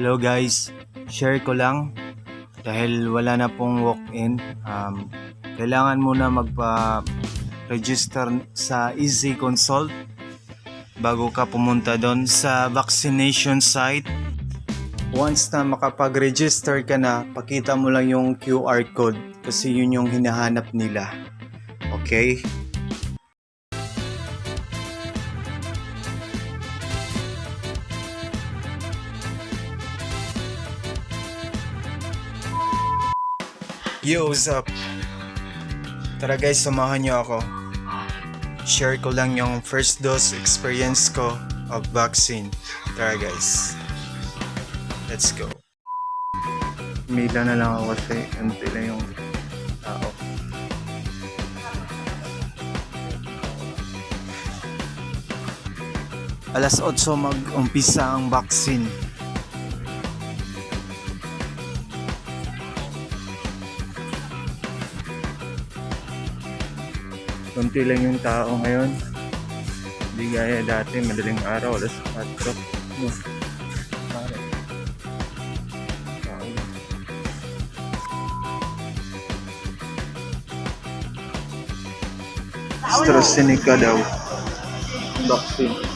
Hello guys, share ko lang dahil wala na pong walk-in. Um, kailangan muna magpa-register sa Easy Consult bago ka pumunta doon sa vaccination site. Once na makapag-register ka na, pakita mo lang yung QR code kasi yun yung hinahanap nila. Okay? Yo, what's up? Tara guys, samahan niyo ako. Share ko lang yung first dose experience ko of vaccine. Tara guys. Let's go. Mila na lang ako kasi konti lang yung tao. Alas 8 mag-umpisa ang vaccine. Kunti lang yung tao ngayon. Hindi gaya dati, madaling araw, alas 4. Oh, pare. Tao lang. AstraZeneca daw. Vaccine.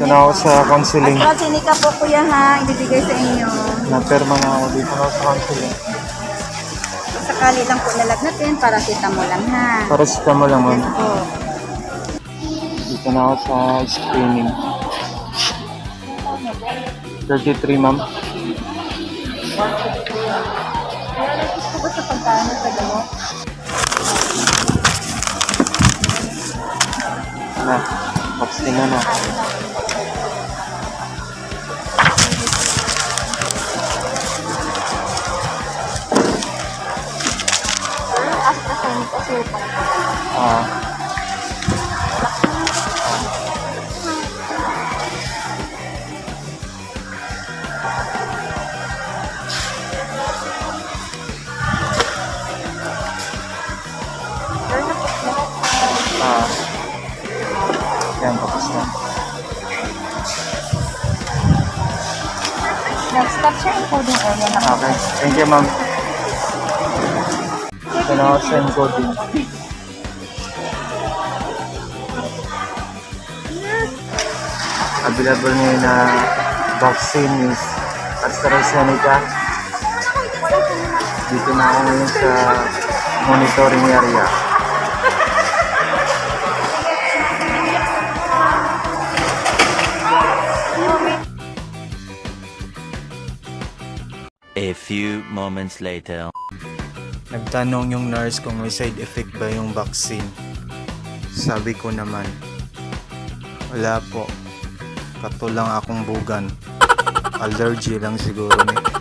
Ito na ako sa counseling. AstraZeneca po kuya ha, ibibigay sa inyo. Naperma na ako dito na sa counseling. Sakali lang po nalagnatin, para kita mo lang ha. Para sa mo lang, ma'am. Po. Dito na ako sa screening. 33, ma'am. Gusto ko sa pagkain sa gamot. Na, vaccine na na. AstraZeneca sir. Ah. Ah. Yan, tapos na. Next stop siya, encoding area na po. Okay. Thank you, ma'am. Ako sa encoding. Available ngayon na vaccine is AstraZeneca. Dito na ako ngayon sa monitoring area. A few moments later. Nagtanong yung nurse kung may side effect ba yung vaccine. Sabi ko naman, wala po. Kato lang akong bugan. Allergy lang siguro nito.